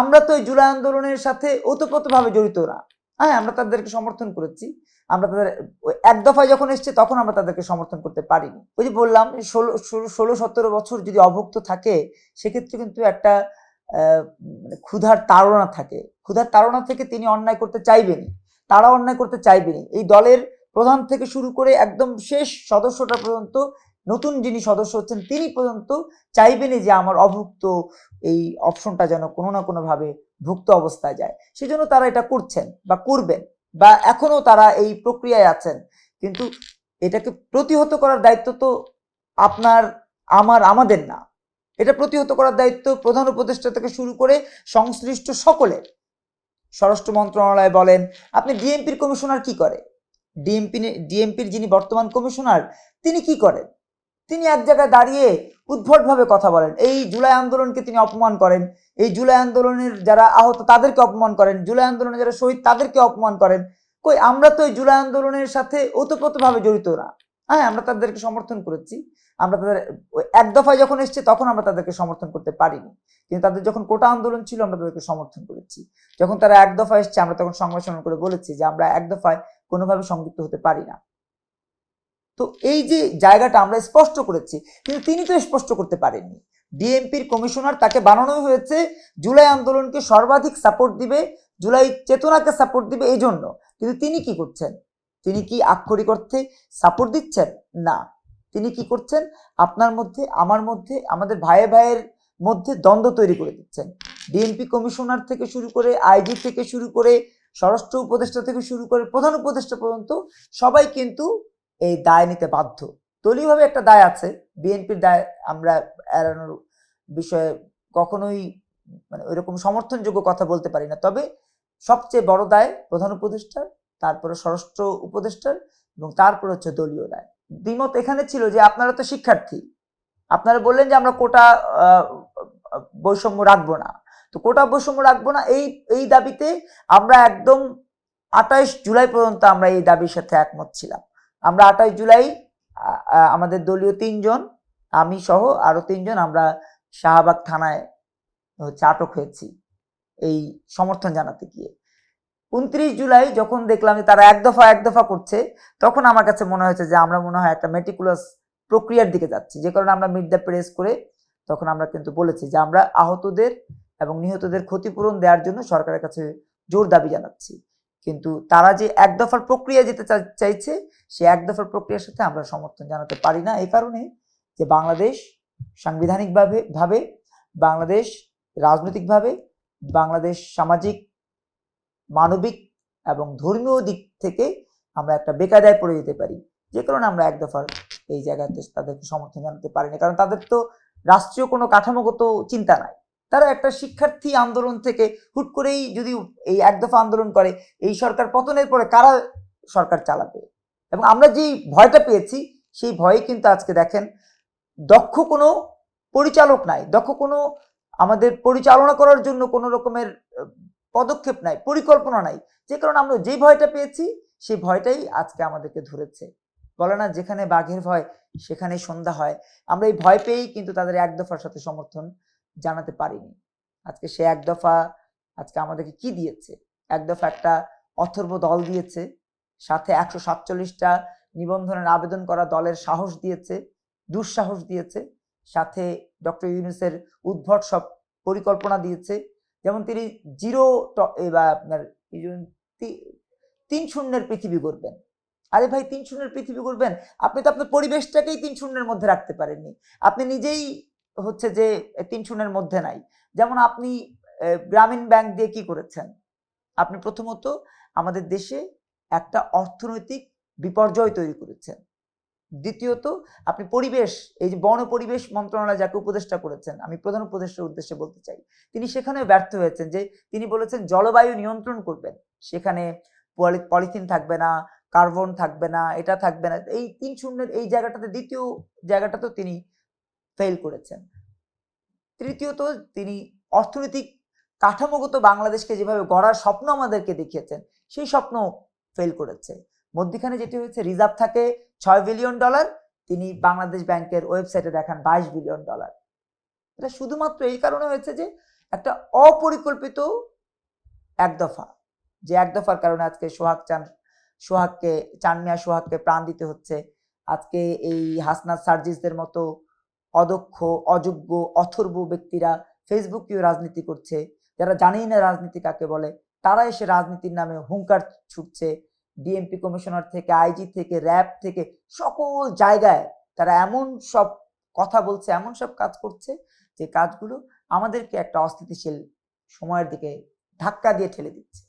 আমরা তো এই জুলাই আন্দোলনের সাথে ওতপ্রোতভাবে জড়িত না। হ্যাঁ আমরা তাদেরকে সমর্থন করেছি। আমরা তাদের, এক দফায় যখন এসছে, তখন আমরা তাদেরকে সমর্থন করতে পারিনি। ওই যে বললাম, ষোলো ষোলো সতেরো বছর যদি অভুক্ত থাকে, সেক্ষেত্রে কিন্তু একটা মানে ক্ষুধার তাড়না থাকে। ক্ষুধার তাড়না থেকে তিনি অন্যায় করতে চাইবেনই। তারা অন্যায় করতে চাইবেনি এই দলের প্রধান থেকে শুরু করে একদম শেষ সদস্যটা পর্যন্ত নতুন যিনি সদস্য হচ্ছেন, তিনি পর্যন্ত চাইবেনই যে আমার অভুক্ত এই অপশনটা যেন কোনো না কোনোভাবে ভুক্ত অবস্থায় যায়। সেজন্য তারা এটা করছেন বা করবেন বা এখনও তারা এই প্রক্রিয়ায় আছেন। কিন্তু এটাকে প্রতিহত করার দায়িত্ব তো আপনার, আমার, আমাদের না। এটা প্রতিহত করার দায়িত্ব প্রধান উপদেষ্টা থেকে শুরু করে সংশ্লিষ্ট সকলের। স্বরাষ্ট্র মন্ত্রণালয় বলেন, আপনি ডিএমপির কমিশনার কি করে? ডিএমপি ডিএমপির যিনি বর্তমান কমিশনার, তিনি কি করেন? তিনি এক জায়গায় দাঁড়িয়ে উদ্ভটভাবে কথা বলেন। এই জুলাই আন্দোলনকে তিনি অপমান করেন। এই জুলাই আন্দোলনের যারা আহত, তাদেরকে অপমান করেন। জুলাই আন্দোলনে যারা শহীদ, তাদেরকে অপমান করেন। কই, আমরা তো এই জুলাই আন্দোলনের সাথে ওতপ্রোতভাবে জড়িত না। হ্যাঁ আমরা তাদেরকে সমর্থন করেছি। আমরা তাদের, এক দফায় যখন এসছে, তখন আমরা তাদেরকে সমর্থন করতে পারিনি। কিন্তু তাদের যখন কোটা আন্দোলন ছিল, আমরা তাদেরকে সমর্থন করেছি। যখন তারা এক দফায় এসছে, আমরা তখন সংবাদ সম্মেলন করে বলেছি যে আমরা এক দফায় কোনোভাবে সংযুক্ত হতে পারি না। তো এই যে জায়গাটা আমরা স্পষ্ট করেছি, কিন্তু তিনি তো স্পষ্ট করতে পারেননি। ডিএমপির কমিশনার তাকে বানানো হয়েছে, জুলাই আন্দোলনকে সর্বাধিক সাপোর্ট দিবে, জুলাই চেতনাকে সাপোর্ট দিবে এই জন্য। কিন্তু তিনি কি করছেন? তিনি কি আক্ষরিক অর্থে সাপোর্ট দিচ্ছেন? না। তিনি কি করছেন? আপনার মধ্যে, আমার মধ্যে, আমাদের ভাইয়ে ভাইয়ের মধ্যে দ্বন্দ্ব তৈরি করে দিচ্ছেন। ডিএমপি কমিশনার থেকে শুরু করে আইজি থেকে শুরু করে, স্বরাষ্ট্র উপদেষ্টা থেকে শুরু করে, প্রধান উপদেষ্টা পর্যন্ত সবাই কিন্তু এই দায় নিতে বাধ্য। দলীয়ভাবে একটা দায় আছে। বিএনপির দায় আমরা এড়ানোর বিষয়ে কখনোই মানে ওইরকম সমর্থনযোগ্য কথা বলতে পারি না। তবে সবচেয়ে বড় দায় প্রধান উপদেষ্টার, তারপরে স্বরাষ্ট্র উপদেষ্টার এবং তারপর হচ্ছে দলীয় দায়। দ্বিমত এখানে ছিল যে আপনারা তো শিক্ষার্থী। আপনারা বললেন যে আমরা কোটা বৈষম্য রাখব না। তো কোটা বৈষম্য রাখব না এই এই দাবিতে আমরা একদম আঠাইশ জুলাই পর্যন্ত আমরা এই দাবির সাথে একমত ছিলাম। আমরা আঠাশ জুলাই আমাদের দলীয় তিনজন, আমি সহ আরও তিনজন আমরা শাহবাগ থানায় হচ্ছে আটক হয়েছি এই সমর্থন জানাতে গিয়ে। উনত্রিশ জুলাই যখন দেখলাম যে তারা এক দফা এক দফা করছে, তখন আমার কাছে মনে হয়েছে যে আমরা মনে হয় একটা মেটিকুলাস প্রক্রিয়ার দিকে যাচ্ছি। যে কারণে আমরা মিড দ্য প্রেস করে তখন আমরা কিন্তু বলেছি যে আমরা আহতদের এবং নিহতদের ক্ষতিপূরণ দেওয়ার জন্য সরকারের কাছে জোর দাবি জানাচ্ছি। কিন্তু তারা যে এক দফার প্রক্রিয়া যেতে চাইছে, সে এক দফার প্রক্রিয়ার সাথে আমরা সমর্থন জানাতে পারি না। এই কারণে যে বাংলাদেশ সাংবিধানিকভাবে, ভাবে, বাংলাদেশ রাজনৈতিকভাবে, বাংলাদেশ সামাজিক, মানবিক এবং ধর্মীয় দিক থেকে আমরা একটা বেকায়দায় পড়ে যেতে পারি। যে কারণে আমরা এক দফার এই জায়গাতে তাদেরকে সমর্থন জানাতে পারি না। কারণ তাদের তো রাষ্ট্রীয় কোনো কাঠামোগত চিন্তা নাই। তারা একটা শিক্ষার্থী আন্দোলন থেকে হুট করেই যদি এই এক দফা আন্দোলন করে, এই সরকার পতনের পরে কারা সরকার চালাবে? এবং আমরা যেই ভয়টা পেয়েছি, সেই ভয়ে কিন্তু আজকে দেখেন, দক্ষ কোনো পরিচালক নাই, দক্ষ কোনো আমাদের পরিচালনা করার জন্য কোনো রকমের পদক্ষেপ নাই, পরিকল্পনা নাই। যে কারণে আমরা যেই ভয়টা পেয়েছি, সেই ভয়টাই আজকে আমাদেরকে ধরেছে। বলে না, যেখানে বাঘের ভয়, সেখানে সন্ধ্যা হয়। আমরা এই ভয় পেয়েই কিন্তু তাদের এক দফার সাথে সমর্থন জানাতে পারিনি। আজকে সে এক দফা, আজকে আমাদেরকে কি দিয়েছে? এক দফা একটা অথর্ব দল দিয়েছে, সাথে একশো সাতচল্লিশটা নিবন্ধনের আবেদন করা দলের সাহস দিয়েছে, দুঃসাহস দিয়েছে, সাথে ডক্টর ইউনুসের উদ্ভট সব পরিকল্পনা দিয়েছে। যেমন তিনি জিরো বা, আপনার তিন শূন্যের পৃথিবী করবেন আরে ভাই, তিন শূন্যের পৃথিবী করবেন আপনি তো আপনার পরিবেশটাকেই তিন শূন্যের মধ্যে রাখতে পারেননি। আপনি নিজেই হচ্ছে যে, তিন শূন্যের মধ্যে নাই। যেমন আপনি গ্রামীণ ব্যাংক দিয়ে কি করেছেন? আপনি প্রথমত আমাদের দেশে একটা অর্থনৈতিক বিপর্যয় তৈরি করেছেন। দ্বিতীয়ত, আপনি পরিবেশ, এই যে বন পরিবেশ মন্ত্রণালয় যাকে উপদেষ্টা করেছেন, আমি প্রধান উপদেষ্টার উদ্দেশ্যে বলতে চাই, তিনি সেখানে ব্যর্থ হয়েছেন যে, তিনি বলেছেন জলবায়ু নিয়ন্ত্রণ করবেন। সেখানে পলি- পলিথিন থাকবে না, কার্বন থাকবে না, এটা থাকবে না। এই তিন শূন্যের এই জায়গাটাতে, দ্বিতীয় জায়গাটাতেও তিনি ফেল করেছেন। তৃতীয়ত, তিনি অর্থনৈতিক কাঠামোগত বাংলাদেশকে যেভাবে গড়ার স্বপ্ন আমাদেরকে দেখিয়েছেন, সেই স্বপ্ন ফেল করেছে। মধ্যখানে যেটি হয়েছে রিজার্ভ থাকে ছয় বিলিয়ন ডলার তিনি বাংলাদেশ ব্যাংকের ওয়েবসাইটে দেখান বাইশ বিলিয়ন ডলার এটা শুধুমাত্র এই কারণে হয়েছে যে, একটা অপরিকল্পিত এক দফা, যে এক দফার কারণে আজকে সোহাগ চান, সোহাগকে, চানমিয়া সোহাগকে প্রাণ দিতে হচ্ছে। আজকে এই হাসনাত সার্জিসদের মতো অদক্ষ, অযোগ্য, অথর্ব ব্যক্তিরা ফেসবুকেও রাজনীতি করছে। যারা জানেই না রাজনীতি কাকে বলে তারা এসে রাজনীতির নামে হুঙ্কার ছুটছে। ডিএমপি কমিশনার থেকে আইজি থেকে র্যাব থেকে, সকল জায়গায় তারা এমন সব কথা বলছে, এমন সব কাজ করছে যে কাজগুলো আমাদেরকে একটা অস্থিতিশীল সময়ের দিকে ধাক্কা দিয়ে ঠেলে দিচ্ছে।